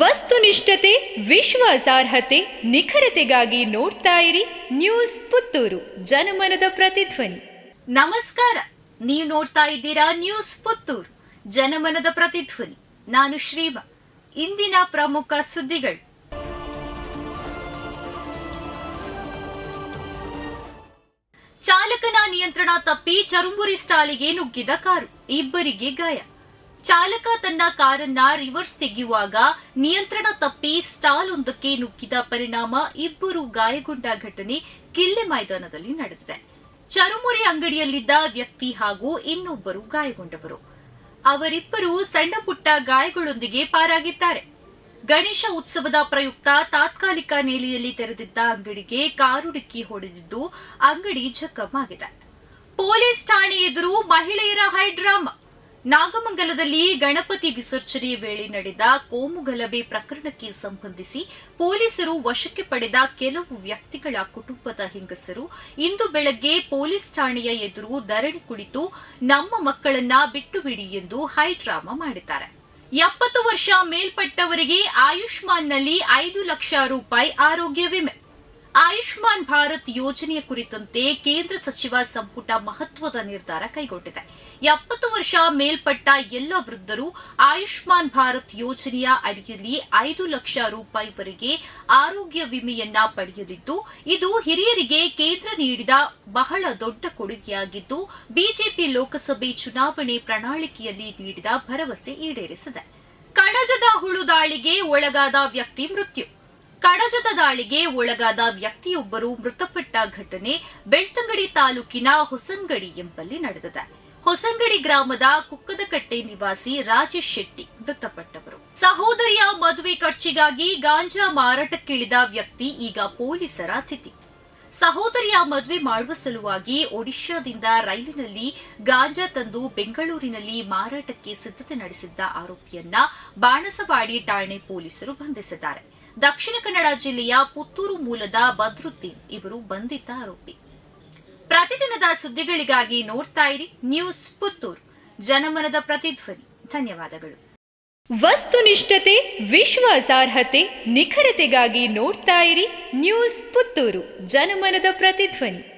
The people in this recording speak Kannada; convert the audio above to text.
ವಸ್ತುನಿಷ್ಠತೆ, ವಿಶ್ವಾಸಾರ್ಹತೆ, ನಿಖರತೆಗಾಗಿ ನೋಡ್ತಾ ಇರಿ ನ್ಯೂಸ್ ಪುತ್ತೂರು, ಜನಮನದ ಪ್ರತಿಧ್ವನಿ. ನಮಸ್ಕಾರ, ನೀವು ನೋಡ್ತಾ ಇದ್ದೀರಾ ನ್ಯೂಸ್ ಪುತ್ತೂರು, ಜನಮನದ ಪ್ರತಿಧ್ವನಿ. ನಾನು ಶ್ರೀಮ, ಇಂದಿನ ಪ್ರಮುಖ ಸುದ್ದಿಗಳು. ಚಾಲಕನ ನಿಯಂತ್ರಣ ತಪ್ಪಿ ಚರುಂಬುರಿ ಸ್ಟಾಲಿಗೆ ನುಗ್ಗಿದ ಕಾರು, ಇಬ್ಬರಿಗೆ ಗಾಯ. ಚಾಲಕ ತನ್ನ ಕಾರನ್ನ ರಿವರ್ಸ್ ತೆಗೆಯುವಾಗ ನಿಯಂತ್ರಣ ತಪ್ಪಿ ಸ್ಟಾಲ್ ಒಂದಕ್ಕೆ ನುಗ್ಗಿದ ಪರಿಣಾಮ ಇಬ್ಬರು ಗಾಯಗೊಂಡ ಘಟನೆ ಕಿಲ್ಲೆ ಮೈದಾನದಲ್ಲಿ ನಡೆದಿದೆ. ಚರುಮುರಿ ಅಂಗಡಿಯಲ್ಲಿದ್ದ ವ್ಯಕ್ತಿ ಹಾಗೂ ಇನ್ನೊಬ್ಬರು ಗಾಯಗೊಂಡವರು. ಅವರಿಬ್ಬರು ಸಣ್ಣ ಪುಟ್ಟ ಗಾಯಗಳೊಂದಿಗೆ ಪಾರಾಗಿದ್ದಾರೆ. ಗಣೇಶ ಉತ್ಸವದ ಪ್ರಯುಕ್ತ ತಾತ್ಕಾಲಿಕ ನೆಲೆಯಲ್ಲಿ ತೆರೆದಿದ್ದ ಅಂಗಡಿಗೆ ಕಾರು ಡಿಕ್ಕಿ ಹೊಡೆದಿದ್ದು ಅಂಗಡಿ ಜಖಮಾಗಿದೆ ಪೊಲೀಸ್ ಠಾಣೆ ಎದುರು ಮಹಿಳೆಯರ ಹೈಡ್ರಾಮಾ. ನಾಗಮಂಗಲದಲ್ಲಿ ಗಣಪತಿ ವಿಸರ್ಜನೆ ವೇಳೆ ನಡೆದ ಕೋಮು ಗಲಭೆ ಪ್ರಕರಣಕ್ಕೆ ಸಂಬಂಧಿಸಿ ಪೊಲೀಸರು ವಶಕ್ಕೆ ಪಡೆದ ಕೆಲವು ವ್ಯಕ್ತಿಗಳ ಕುಟುಂಬದ ಹೆಂಗಸರು ಇಂದು ಬೆಳಗ್ಗೆ ಪೊಲೀಸ್ ಠಾಣೆಯ ಎದುರು ಧರಣಿ ಕುಳಿತು ನಮ್ಮ ಮಕ್ಕಳನ್ನ ಬಿಟ್ಟು ಬಿಡಿ ಎಂದು ಹೈಡ್ರಾಮಾ ಮಾಡಿದ್ದಾರೆ. ಎಪ್ಪತ್ತು ವರ್ಷ ಮೇಲ್ಪಟ್ಟವರಿಗೆ ಆಯುಷ್ಮಾನ್ನಲ್ಲಿ ಐದು ಲಕ್ಷ ರೂಪಾಯಿ ಆರೋಗ್ಯ ವಿಮೆ. ಆಯುಷ್ಮಾನ್ ಭಾರತ್ ಯೋಜನೆಯ ಕುರಿತಂತೆ ಕೇಂದ್ರ ಸಚಿವ ಸಂಪುಟ ಮಹತ್ವದ ನಿರ್ಧಾರ ಕೈಗೊಂಡಿದೆ. ಎಪ್ಪತ್ತು ವರ್ಷ ಮೇಲ್ಪಟ್ಟ ಎಲ್ಲ ವೃದ್ಧರು ಆಯುಷ್ಮಾನ್ ಭಾರತ್ ಯೋಜನೆಯ ಅಡಿಯಲ್ಲಿ ಐದು ಲಕ್ಷ ರೂಪಾಯಿವರೆಗೆ ಆರೋಗ್ಯ ವಿಮೆಯನ್ನ ಪಡೆಯಲಿದ್ದು, ಇದು ಹಿರಿಯರಿಗೆ ಕೇಂದ್ರ ನೀಡಿದ ಬಹಳ ದೊಡ್ಡ ಕೊಡುಗೆಯಾಗಿದ್ದು, ಬಿಜೆಪಿ ಲೋಕಸಭೆ ಚುನಾವಣೆ ಪ್ರಣಾಳಿಕೆಯಲ್ಲಿ ನೀಡಿದ ಭರವಸೆ ಈಡೇರಿಸಿದೆ. ಕಣಜದ ಹುಳು ದಾಳಿಗೆ ಒಳಗಾದ ವ್ಯಕ್ತಿ ಮೃತ್ಯು. ಕಡಜದ ದಾಳಿಗೆ ಒಳಗಾದ ವ್ಯಕ್ತಿಯೊಬ್ಬರು ಮೃತಪಟ್ಟ ಘಟನೆ ಬೆಳ್ತಂಗಡಿ ತಾಲೂಕಿನ ಹೊಸಂಗಡಿ ಎಂಬಲ್ಲಿ ನಡೆದಿದೆ. ಹೊಸಂಗಡಿ ಗ್ರಾಮದ ಕುಕ್ಕದಕಟ್ಟೆ ನಿವಾಸಿ ರಾಜೇಶ್ ಶೆಟ್ಟಿ ಮೃತಪಟ್ಟವರು. ಸಹೋದರಿಯ ಮದುವೆ ಖರ್ಚಿಗಾಗಿ ಗಾಂಜಾ ಮಾರಾಟಕ್ಕಿಳಿದ ವ್ಯಕ್ತಿ ಈಗ ಪೊಲೀಸರ ಅತಿಥಿ. ಸಹೋದರಿಯ ಮದುವೆ ಮಾಡುವ ಸಲುವಾಗಿ ಒಡಿಶಾದಿಂದ ರೈಲಿನಲ್ಲಿ ಗಾಂಜಾ ತಂದು ಬೆಂಗಳೂರಿನಲ್ಲಿ ಮಾರಾಟಕ್ಕೆ ಸಿದ್ಧತೆ ನಡೆಸಿದ್ದ ಆರೋಪಿಯನ್ನ ಬಾಣಸವಾಡಿ ಠಾಣೆ ಪೊಲೀಸರು ಬಂಧಿಸಿದ್ದಾರೆ. ದಕ್ಷಿಣ ಕನ್ನಡ ಜಿಲ್ಲೆಯ ಪುತ್ತೂರು ಮೂಲದ ಬದ್ರುದ್ದೀನ್ ಇವರು ಬಂಧಿತ ಆರೋಪಿ. ಪ್ರತಿದಿನದ ಸುದ್ದಿಗಳಿಗಾಗಿ ನೋಡ್ತಾ ಇರಿ ನ್ಯೂಸ್ ಪುತ್ತೂರು. ಜನಮನದ ಪ್ರತಿಧ್ವನಿ. ಧನ್ಯವಾದಗಳು. ವಸ್ತುನಿಷ್ಠತೆ ವಿಶ್ವಾಸಾರ್ಹತೆ ನಿಖರತೆಗಾಗಿ ನೋಡ್ತಾ ಇರಿ ನ್ಯೂಸ್ ಪುತ್ತೂರು. ಜನಮನದ ಪ್ರತಿಧ್ವನಿ.